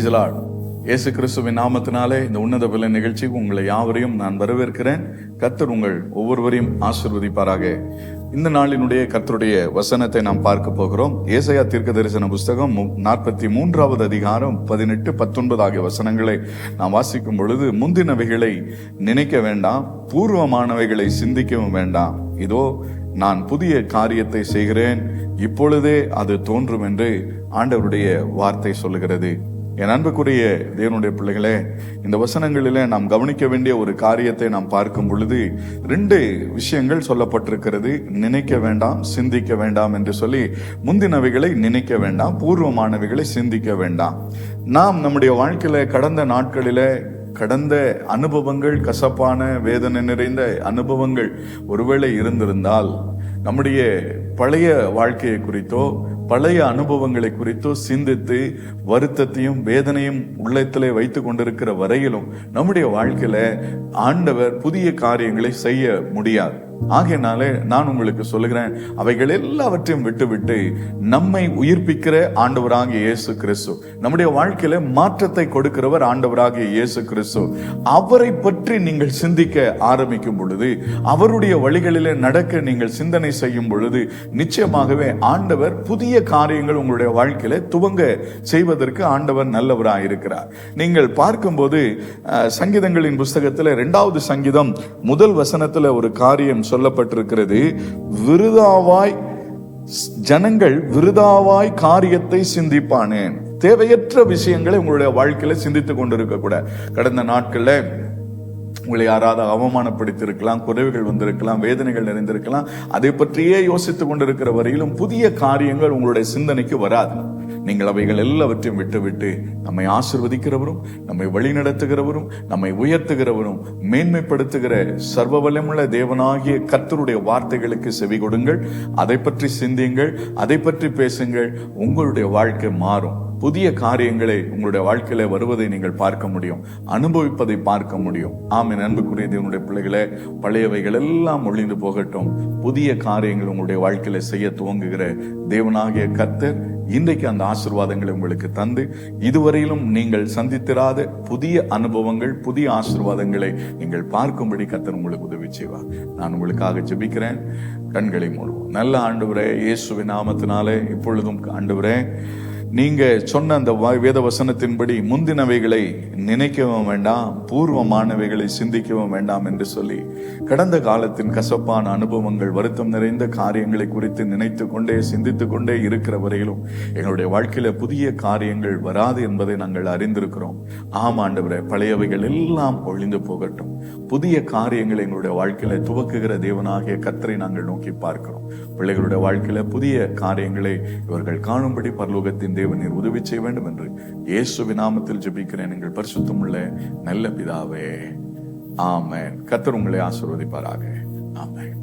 இயேசு கிறிஸ்துவின் நாமத்தினாலே இந்த உன்னத பல நிகழ்ச்சிக்கு உங்களை யாவரையும் நான் வரவேற்கிறேன். கர்த்தர் உங்கள் ஒவ்வொருவரையும் ஆசிர்வதிப்பாராக. இந்த நாளினுடைய கர்த்தருடைய வசனத்தை நாம் பார்க்க போகிறோம். ஏசையா தீர்க்க தரிசன புஸ்தகம் நாற்பத்தி மூன்றாவது அதிகாரம் பதினெட்டு பத்தொன்பது ஆகிய வசனங்களை நாம் வாசிக்கும் பொழுது முந்தினவைகளை நினைக்க வேண்டாம் பூர்வமானவைகளை சிந்திக்கவும் வேண்டாம். இதோ நான் புதிய காரியத்தை செய்கிறேன். இப்பொழுதே அது தோன்றும் என்று ஆண்டவருடைய வார்த்தை சொல்லுகிறது. என் அன்புக்குரிய தேவனுடைய பிள்ளைகளே இந்த வசனங்களிலே நாம் கவனிக்க வேண்டிய ஒரு காரியத்தை நாம் பார்க்கும் பொழுது ரெண்டு விஷயங்கள் சொல்லப்பட்டிருக்கிறது. நினைக்க வேண்டாம் சிந்திக்க வேண்டாம் என்று சொல்லி முந்தினவைகளை நினைக்க வேண்டாம் பூர்வமானவைகளை சிந்திக்க வேண்டாம். நாம் நம்முடைய வாழ்க்கையில கடந்த நாட்களில கடந்த அனுபவங்கள் கசப்பான வேதனை நிறைந்த அனுபவங்கள் ஒருவேளை இருந்திருந்தால் நம்முடைய பழைய வாழ்க்கையை குறித்தோ பழைய அனுபவங்களை குறித்தோ சிந்தித்து வருத்தத்தையும் வேதனையும் உள்ளத்திலே வைத்து கொண்டிருக்கிற வரையிலும் நம்முடைய வாழ்க்கையில ஆண்டவர் புதிய காரியங்களை செய்ய முடியாது. ஆகையினாலே நான் உங்களுக்கு சொல்லுகிறேன் அவைகள் எல்லாவற்றையும் விட்டுவிட்டு நம்மை உயிர்ப்பிக்கிற ஆண்டவராகிய இயேசு கிறிஸ்து நம்முடைய வாழ்க்கையில மாற்றத்தை கொடுக்கிறவர் ஆண்டவராகிய இயேசு கிறிஸ்து. அவரை பற்றி நீங்கள் சிந்திக்க ஆரம்பிக்கும் பொழுது அவருடைய வழிகளிலே நடக்க நீங்கள் சிந்தனை செய்யும் பொழுது நிச்சயமாகவே ஆண்டவர் புதிய காரியங்கள் உங்களுடைய வாழ்க்கையில துவங்க செய்வதற்கு ஆண்டவர் நல்லவராக இருக்கிறார் நீங்கள் பார்க்கும்போது சங்கீதங்களின் புஸ்தகத்தில் இரண்டாவது சங்கீதம் முதல் வசனத்துல ஒரு காரியம் சொல்லப்பட்டிருக்கிறது. விருதாவாய் ஜனங்கள் விருதாவாய் காரியத்தை சிந்திப்பானேன் தேவையற்ற விஷயங்களை உங்களுடைய வாழ்க்கையில சிந்தித்துக் கொண்டிருக்க கூட. கடந்த நாட்கள்ல உங்களை யாராவது அவமானப்படுத்தியிருக்கலாம் குறைவுகள் வந்திருக்கலாம் வேதனைகள் நிறைந்திருக்கலாம் அதை பற்றியே யோசித்துக் கொண்டிருக்கிற வரையிலும் புதிய காரியங்கள் உங்களுடைய சிந்தனைக்கு வராது. நீங்கள் அவைகள் எல்லாவற்றையும் விட்டுவிட்டு நம்மை ஆசிர்வதிக்கிறவரும் நம்மை வழிநடத்துகிறவரும் நம்மை உயர்த்துகிறவரும் மேன்மைப்படுத்துகிற சர்வ வல்லமுள்ள தேவனாகிய கர்த்தருடைய வார்த்தைகளுக்கு செவி கொடுங்கள். அதை பற்றி சிந்தியுங்கள் அதை பற்றி பேசுங்கள். உங்களுடைய வாழ்க்கை மாறும். புதிய காரியங்களை உங்களுடைய வாழ்க்கையில வருவதை நீங்கள் பார்க்க முடியும். அனுபவிப்பதை பார்க்க முடியும். ஆமென். அன்புக்குரிய தேவனுடைய பிள்ளைகளை பழையவைகள் எல்லாம் ஒளிந்து போகட்டும். புதிய காரியங்கள் உங்களுடைய வாழ்க்கையில செய்ய துவங்குகிற தேவனாகிய கர்த்தர் இன்றைக்கு அந்த ஆசிர்வாதங்களை உங்களுக்கு தந்து இதுவரையிலும் நீங்கள் சந்தித்திராத புதிய அனுபவங்கள் புதிய ஆசிர்வாதங்களை நீங்கள் பார்க்கும்படி கர்த்தர் உங்களுக்கு உதவி செய்வார். நான் உங்களுக்காக ஜெபிக்கிறேன். கண்களை மூடுவோம். நல்ல ஆண்டவரே இயேசுவின் நாமத்தினாலே இப்பொழுதும் ஆண்டவரே நீங்க சொன்ன அந்த வேத வசனத்தின்படி முந்தினவைகளை நினைக்கவும் வேண்டாம் பூர்வமானவைகளை சிந்திக்கவும் வேண்டாம் என்று சொல்லி கடந்த காலத்தின் கசப்பான அனுபவங்கள் வருத்தம் நிறைந்த காரியங்களை குறித்து நினைத்து கொண்டே சிந்தித்து கொண்டே இருக்கிற வரையிலும் எங்களுடைய வாழ்க்கையில புதிய காரியங்கள் வராது என்பதை நாங்கள் அறிந்திருக்கிறோம். ஆம் ஆண்டவரே பழையவைகள் எல்லாம் ஒழிந்து போகட்டும். புதிய காரியங்களை எங்களுடைய வாழ்க்கையில துவக்குகிற தேவனாகிய கத்தரை நாங்கள் நோக்கி பார்க்கிறோம். பிள்ளைகளுடைய வாழ்க்கையில புதிய காரியங்களை இவர்கள் காணும்படி பரலோகத்தின் நீர் உதவி செய்ய வேண்டும் என்று இயேசு விநாமத்தில் ஜெபிக்கிறேன். எங்கள் பரிசுத்தமுள்ள நல்ல பிதாவே. ஆமேன். கத்தர் உங்களை ஆசிர்வதிப்பாராக. ஆமேன்.